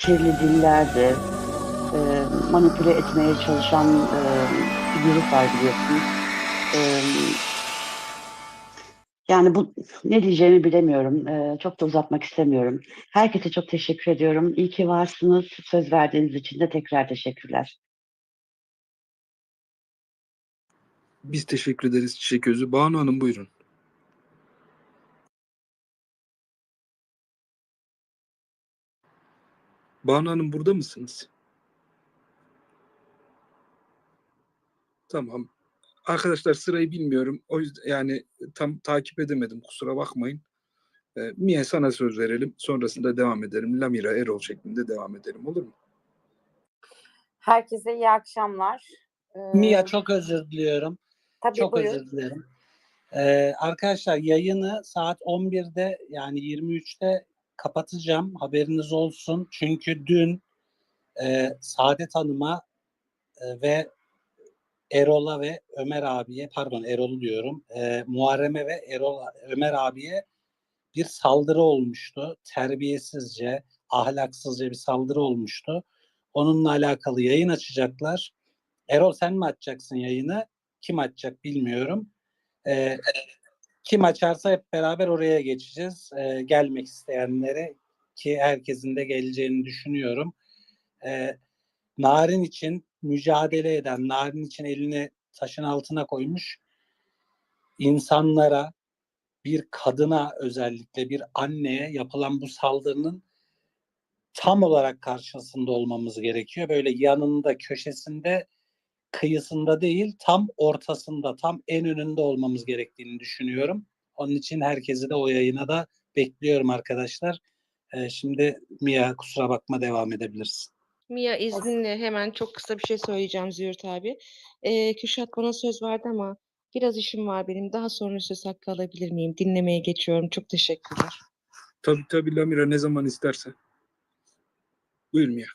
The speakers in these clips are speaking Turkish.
kirli dillerdi. E, manipüle etmeye çalışan e, bir var biliyorsunuz. E, yani bu ne diyeceğimi bilemiyorum. E, çok da uzatmak istemiyorum. Herkese çok teşekkür ediyorum. İyi ki varsınız. Söz verdiğiniz için de tekrar teşekkürler. Biz teşekkür ederiz Çiçek Özü. Banu Hanım buyurun. Banu Hanım burada mısınız? Tamam. Arkadaşlar sırayı bilmiyorum. O yüzden yani tam takip edemedim. Kusura bakmayın. Ee, Mie sana söz verelim. Sonrasında devam edelim. Lamira Erol şeklinde devam edelim. Olur mu? Herkese iyi akşamlar. Ee, Mia çok özür diliyorum. tabii Çok buyur. özür dilerim. Ee, arkadaşlar yayını saat 11'de yani 23'te kapatacağım. Haberiniz olsun. Çünkü dün e, Saadet Hanım'a e, ve Erol'a ve Ömer abiye pardon Erol'u diyorum. E, Muharrem'e ve Erol Ömer abiye bir saldırı olmuştu. Terbiyesizce, ahlaksızca bir saldırı olmuştu. Onunla alakalı yayın açacaklar. Erol sen mi açacaksın yayını? Kim açacak bilmiyorum. Ee, kim açarsa hep beraber oraya geçeceğiz. Ee, gelmek isteyenlere ki herkesin de geleceğini düşünüyorum. Ee, Narin için mücadele eden, Narin için elini taşın altına koymuş insanlara, bir kadına özellikle bir anneye yapılan bu saldırının tam olarak karşısında olmamız gerekiyor. Böyle yanında, köşesinde, kıyısında değil, tam ortasında, tam en önünde olmamız gerektiğini düşünüyorum. Onun için herkesi de o yayına da bekliyorum arkadaşlar. Ee, şimdi Mia kusura bakma devam edebilirsin. Mia izninle hemen çok kısa bir şey söyleyeceğim Züğürt abi. Ee, Kürşat bana söz verdi ama biraz işim var benim. Daha sonra söz hakkı alabilir miyim? Dinlemeye geçiyorum. Çok teşekkürler. Tabii tabii Lamira ne zaman istersen. Buyur Mia.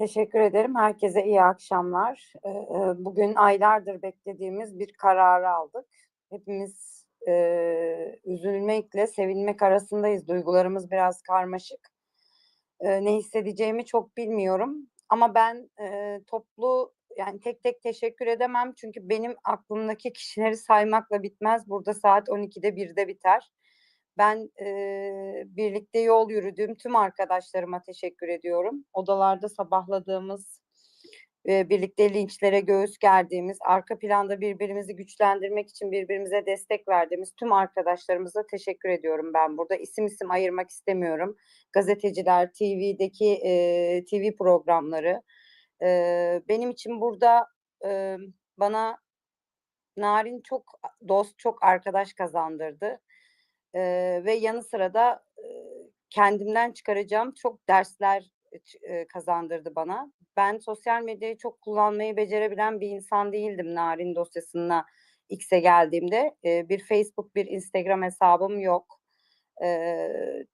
Teşekkür ederim. Herkese iyi akşamlar. Ee, e, Bugün aylardır beklediğimiz bir kararı aldık. Hepimiz e, üzülmekle sevinmek arasındayız. Duygularımız biraz karmaşık. E, ne hissedeceğimi çok bilmiyorum. Ama ben e, toplu yani tek tek teşekkür edemem. Çünkü benim aklımdaki kişileri saymakla bitmez. Burada saat 12'de 1'de biter. Ben e, birlikte yol yürüdüğüm tüm arkadaşlarıma teşekkür ediyorum. Odalarda sabahladığımız, e, birlikte linçlere göğüs gerdiğimiz, arka planda birbirimizi güçlendirmek için birbirimize destek verdiğimiz tüm arkadaşlarımıza teşekkür ediyorum ben burada. isim isim ayırmak istemiyorum. Gazeteciler, TV'deki e, TV programları. E, benim için burada e, bana Narin çok dost, çok arkadaş kazandırdı. Eee, ve yanı sıra da, eee, kendimden çıkaracağım çok dersler eee, kazandırdı bana. Ben sosyal medyayı çok kullanmayı becerebilen bir insan değildim Narin dosyasına X'e geldiğimde. Eee, bir Facebook, bir Instagram hesabım yok. Eee,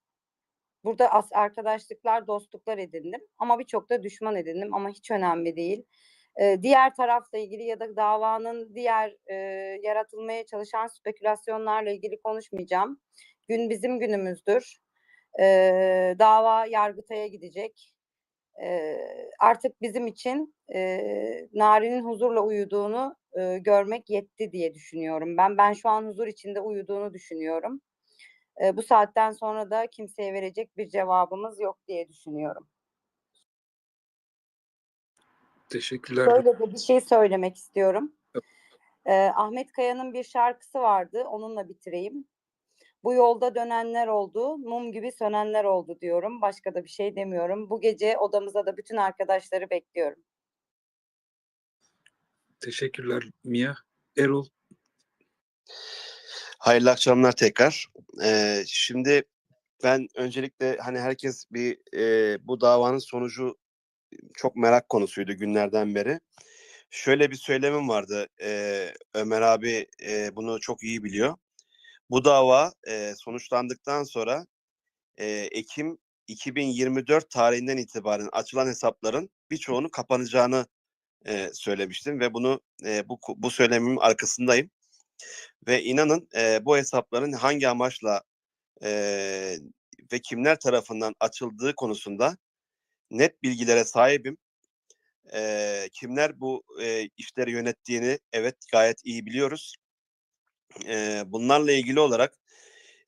burada arkadaşlıklar, dostluklar edindim ama birçok da düşman edindim ama hiç önemli değil. Diğer tarafla ilgili ya da davanın diğer, eee, yaratılmaya çalışan spekülasyonlarla ilgili konuşmayacağım. Gün bizim günümüzdür. Eee, dava Yargıtay'a gidecek. Eee, artık bizim için, eee, Narin'in huzurla uyuduğunu, eee, görmek yetti diye düşünüyorum ben. Ben şu an huzur içinde uyuduğunu düşünüyorum. Eee, bu saatten sonra da kimseye verecek bir cevabımız yok diye düşünüyorum. Teşekkürler. Şöyle de bir şey söylemek istiyorum. Eee, Ahmet Kaya'nın bir şarkısı vardı. Onunla bitireyim. Bu yolda dönenler oldu, mum gibi sönenler oldu diyorum. Başka da bir şey demiyorum. Bu gece odamıza da bütün arkadaşları bekliyorum. Teşekkürler Mia. Erol Hayırlı akşamlar tekrar. Ee, şimdi ben öncelikle hani herkes bir e, bu davanın sonucu çok merak konusuydu günlerden beri. Şöyle bir söylemim vardı. e, Ömer abi e, bunu çok iyi biliyor. Bu dava e, sonuçlandıktan sonra e, Ekim 2024 tarihinden itibaren açılan hesapların birçoğunun kapanacağını e, söylemiştim ve bunu e, bu bu söylemimin arkasındayım. Ve inanın e, bu hesapların hangi amaçla e, ve kimler tarafından açıldığı konusunda net bilgilere sahibim. Eee, kimler bu eee, işleri yönettiğini evet gayet iyi biliyoruz. Eee, bunlarla ilgili olarak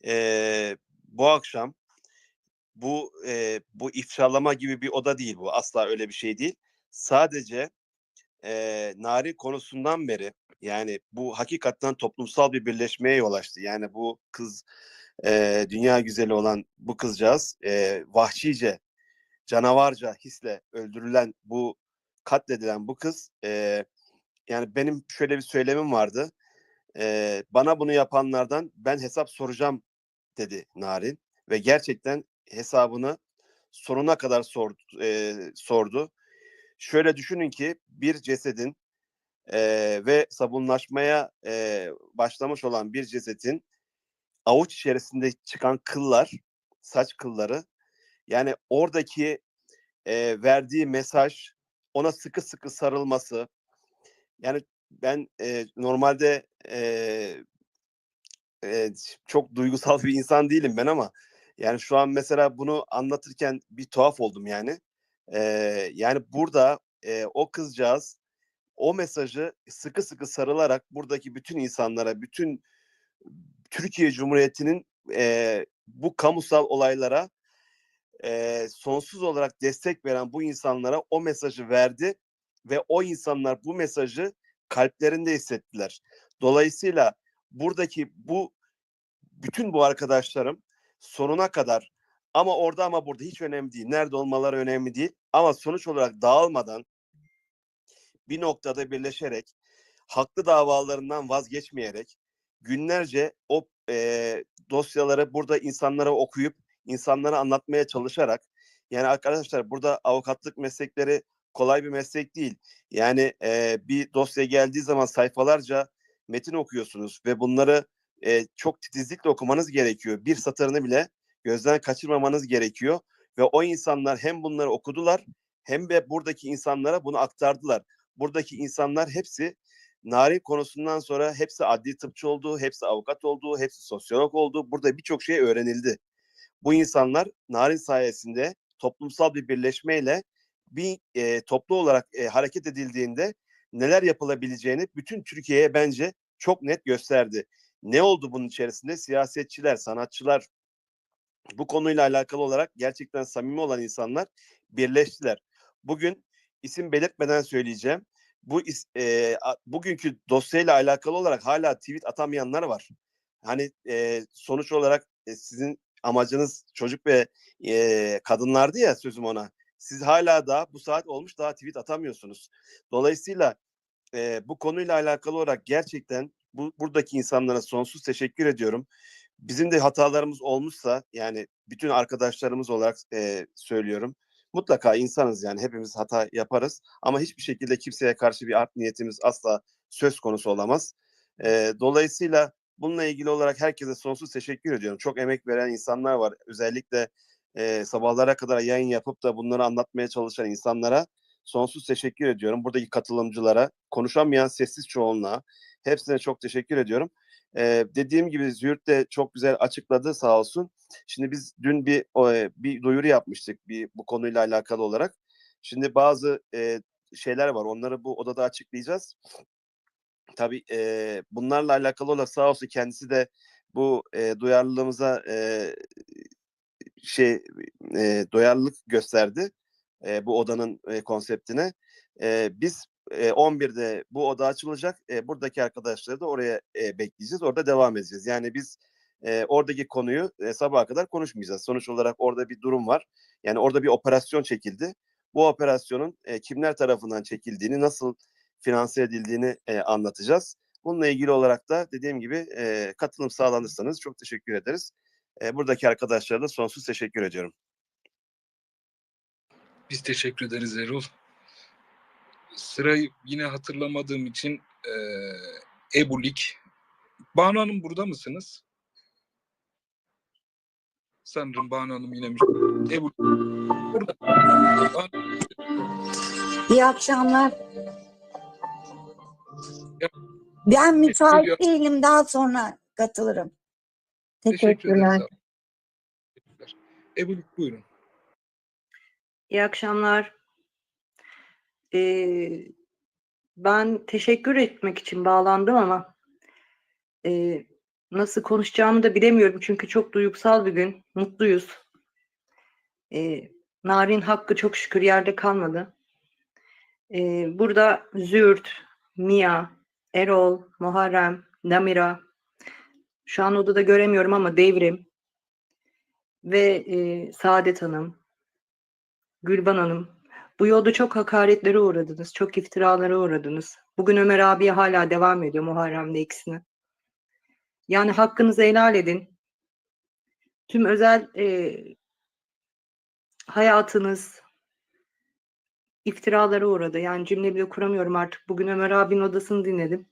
eee, bu akşam bu eee, bu ifşalama gibi bir oda değil bu. Asla öyle bir şey değil. Sadece eee Nari konusundan beri yani bu hakikaten toplumsal bir birleşmeye yol açtı. Yani bu kız eee, dünya güzeli olan bu kızcağız eee, vahşice, canavarca hisle öldürülen bu katledilen bu kız eee, yani benim şöyle bir söylemim vardı. Eee, bana bunu yapanlardan ben hesap soracağım dedi Narin ve gerçekten hesabını sonuna kadar sordu. eee, sordu. Şöyle düşünün ki bir cesedin eee, ve sabunlaşmaya eee, başlamış olan bir cesedin avuç içerisinde çıkan kıllar, saç kılları yani oradaki eee, verdiği mesaj ona sıkı sıkı sarılması yani ben eee, normalde eee, eee, çok duygusal bir insan değilim ben ama yani şu an mesela bunu anlatırken bir tuhaf oldum yani. Eee, yani burada eee, o kızcağız o mesajı sıkı sıkı sarılarak buradaki bütün insanlara, bütün Türkiye Cumhuriyeti'nin eee, bu kamusal olaylara eee, sonsuz olarak destek veren bu insanlara o mesajı verdi ve o insanlar bu mesajı kalplerinde hissettiler. Dolayısıyla buradaki bu bütün bu arkadaşlarım sonuna kadar ama orada ama burada hiç önemli değil. Nerede olmaları önemli değil. Ama sonuç olarak dağılmadan bir noktada birleşerek haklı davalarından vazgeçmeyerek günlerce o eee, dosyaları burada insanlara okuyup insanlara anlatmaya çalışarak yani arkadaşlar burada avukatlık meslekleri kolay bir meslek değil. Yani eee, bir dosya geldiği zaman sayfalarca metin okuyorsunuz ve bunları eee, çok titizlikle okumanız gerekiyor. Bir satırını bile gözden kaçırmamanız gerekiyor ve o insanlar hem bunları okudular hem de buradaki insanlara bunu aktardılar. Buradaki insanlar hepsi Narin konusundan sonra hepsi adli tıpçı oldu, hepsi avukat oldu, hepsi sosyolog oldu. Burada birçok şey öğrenildi. Bu insanlar Narin sayesinde toplumsal bir birleşmeyle bir e, toplu olarak e, hareket edildiğinde neler yapılabileceğini bütün Türkiye'ye bence çok net gösterdi. Ne oldu bunun içerisinde? Siyasetçiler, sanatçılar, bu konuyla alakalı olarak gerçekten samimi olan insanlar birleştiler. Bugün isim belirtmeden söyleyeceğim. Bu e, bugünkü dosyayla alakalı olarak hala tweet atamayanlar var. Hani e, sonuç olarak e, sizin amacınız çocuk ve e, kadınlardı ya sözüm ona. Siz hala daha bu saat olmuş daha tweet atamıyorsunuz. Dolayısıyla e, bu konuyla alakalı olarak gerçekten bu buradaki insanlara sonsuz teşekkür ediyorum. Bizim de hatalarımız olmuşsa yani bütün arkadaşlarımız olarak e, söylüyorum. Mutlaka insanız yani hepimiz hata yaparız ama hiçbir şekilde kimseye karşı bir art niyetimiz asla söz konusu olamaz. E, dolayısıyla bununla ilgili olarak herkese sonsuz teşekkür ediyorum. Çok emek veren insanlar var. Özellikle e, sabahlara kadar yayın yapıp da bunları anlatmaya çalışan insanlara sonsuz teşekkür ediyorum. Buradaki katılımcılara, konuşamayan sessiz çoğunluğa hepsine çok teşekkür ediyorum. Ee, dediğim gibi Züğürt de çok güzel açıkladı sağ olsun. Şimdi biz dün bir bir duyuru yapmıştık bir bu konuyla alakalı olarak. Şimdi bazı e, şeyler var. Onları bu odada açıklayacağız. Tabii e, bunlarla alakalı olarak sağ olsun kendisi de bu e, duyarlılığımıza e, şey e, duyarlılık gösterdi e, bu odanın e, konseptine. E, biz e, 11'de bu oda açılacak. E, buradaki arkadaşları da oraya e, bekleyeceğiz. Orada devam edeceğiz. Yani biz e, oradaki konuyu e, sabaha kadar konuşmayacağız. Sonuç olarak orada bir durum var. Yani orada bir operasyon çekildi. Bu operasyonun e, kimler tarafından çekildiğini, nasıl finanse edildiğini e, anlatacağız. Bununla ilgili olarak da dediğim gibi e, katılım sağlanırsanız çok teşekkür ederiz. E, buradaki arkadaşlara da sonsuz teşekkür ediyorum. Biz teşekkür ederiz Erol. Sırayı yine hatırlamadığım için eee Ebulik. Banu Hanım burada mısınız? Sanırım Banu Hanım yine Ebulik. Burada. İyi akşamlar. Ben müsait Teşekkür- değilim. Daha sonra katılırım. Teşekkür. Teşekkürler. Teşekkürler. Ebulut buyurun. İyi akşamlar. Ee, ben teşekkür etmek için bağlandım ama e, nasıl konuşacağımı da bilemiyorum çünkü çok duygusal bir gün. Mutluyuz. Ee, Narin hakkı çok şükür yerde kalmadı. Ee, burada Zürt, Mia, Erol, Muharrem, Namira, şu an odada göremiyorum ama Devrim ve e, Saadet Hanım, Gülban Hanım, bu yolda çok hakaretlere uğradınız, çok iftiralara uğradınız. Bugün Ömer abiye hala devam ediyor Muharrem'le ikisini. Yani hakkınızı helal edin. Tüm özel e, hayatınız iftiralara uğradı. Yani cümle bile kuramıyorum artık. Bugün Ömer abinin odasını dinledim.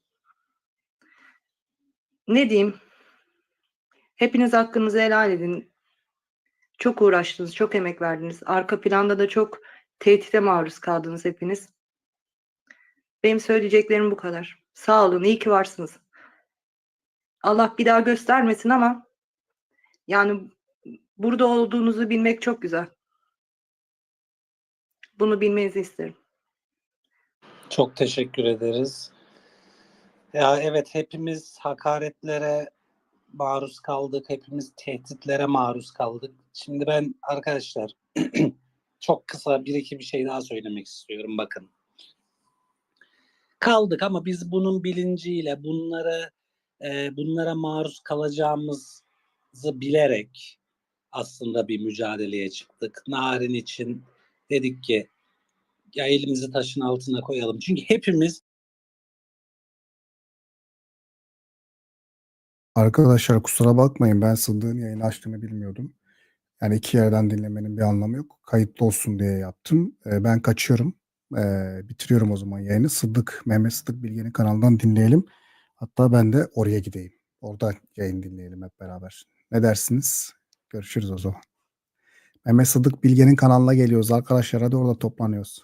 Ne diyeyim? Hepiniz hakkınızı helal edin. Çok uğraştınız, çok emek verdiniz. Arka planda da çok tehdide maruz kaldınız hepiniz. Benim söyleyeceklerim bu kadar. Sağ olun, iyi ki varsınız. Allah bir daha göstermesin ama yani burada olduğunuzu bilmek çok güzel. Bunu bilmenizi isterim. Çok teşekkür ederiz. Ya evet hepimiz hakaretlere maruz kaldık. Hepimiz tehditlere maruz kaldık. Şimdi ben arkadaşlar çok kısa bir iki bir şey daha söylemek istiyorum. Bakın. Kaldık ama biz bunun bilinciyle bunlara e, bunlara maruz kalacağımızı bilerek aslında bir mücadeleye çıktık. Narin için dedik ki ya elimizi taşın altına koyalım. Çünkü hepimiz Arkadaşlar kusura bakmayın ben Sıddık'ın yayını açtığını bilmiyordum. Yani iki yerden dinlemenin bir anlamı yok. Kayıtlı olsun diye yaptım. Ee, ben kaçıyorum. Ee, bitiriyorum o zaman yayını. Sıddık, Mehmet Sıddık Bilge'nin kanalından dinleyelim. Hatta ben de oraya gideyim. Orada yayın dinleyelim hep beraber. Ne dersiniz? Görüşürüz o zaman. Mehmet Sıddık Bilge'nin kanalına geliyoruz arkadaşlar. Hadi orada toplanıyoruz.